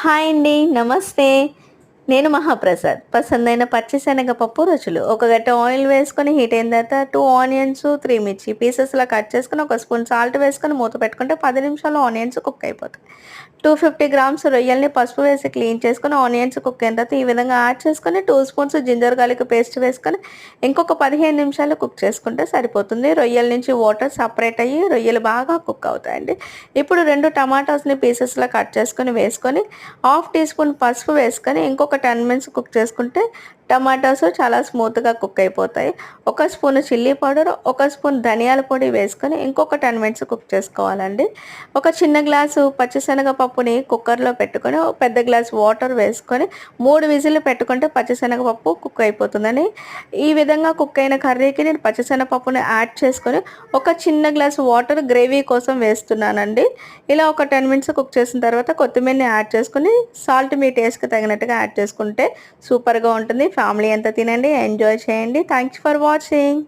Hi అండి నమస్తే. నేను మహాప్రసాద్. పసందైన పచ్చిశనగ పప్పు రుచులు. ఒక గట్ట ఆయిల్ వేసుకొని హీట్ అయిన తర్వాత టూ ఆనియన్స్ త్రీ మిర్చి పీసెస్లా కట్ చేసుకుని ఒక స్పూన్ సాల్ట్ వేసుకొని మూత పెట్టుకుంటే పది నిమిషాలు ఆనియన్స్ కుక్ అయిపోతాయి. టూ ఫిఫ్టీ గ్రామ్స్ రొయ్యల్ని పసుపు వేసి క్లీన్ చేసుకొని ఆనియన్స్ కుక్ అయిన తర్వాత ఈ విధంగా యాడ్ చేసుకొని two spoons ginger garlic paste వేసుకొని ఇంకొక పదిహేను నిమిషాలు కుక్ చేసుకుంటే సరిపోతుంది. రొయ్యల నుంచి వాటర్ సపరేట్ అయ్యి రొయ్యలు బాగా కుక్ అవుతాయండి. ఇప్పుడు రెండు టమాటాస్ని పీసెస్లో కట్ చేసుకొని వేసుకొని హాఫ్ టీ స్పూన్ పసుపు వేసుకొని ఇంకొక టెన్ మినిట్స్ కుక్ చేసుకుంటే టమాటాస్ చాలా స్మూత్గా కుక్ అయిపోతాయి. ఒక స్పూన్ చిల్లీ పౌడర్ ఒక స్పూన్ ధనియాల పొడి వేసుకొని ఇంకొక టెన్ మినిట్స్ కుక్ చేసుకోవాలండి. ఒక చిన్న గ్లాసు పచ్చిశనగ పప్పుని కుక్కర్లో పెట్టుకొని ఒక పెద్ద గ్లాస్ వాటర్ వేసుకొని మూడు విజిల్ పెట్టుకుంటే పచ్చిశనగ పప్పు కుక్ అయిపోతుందని ఈ విధంగా కుక్ అయిన కర్రీకి నేను పచ్చిశనగపప్పుని యాడ్ చేసుకొని ఒక చిన్న గ్లాస్ వాటర్ గ్రేవీ కోసం వేస్తున్నానండి. ఇలా ఒక టెన్ మినిట్స్ కుక్ చేసిన తర్వాత కొత్తిమీరని యాడ్ చేసుకొని సాల్ట్ మీ టేస్ట్కి తగినట్టుగా యాడ్ చేసుకుంటే సూపర్గా ఉంటుంది. ఫ్యామిలీ అంతా తినండి ఎంజాయ్ చేయండి. Thanks for watching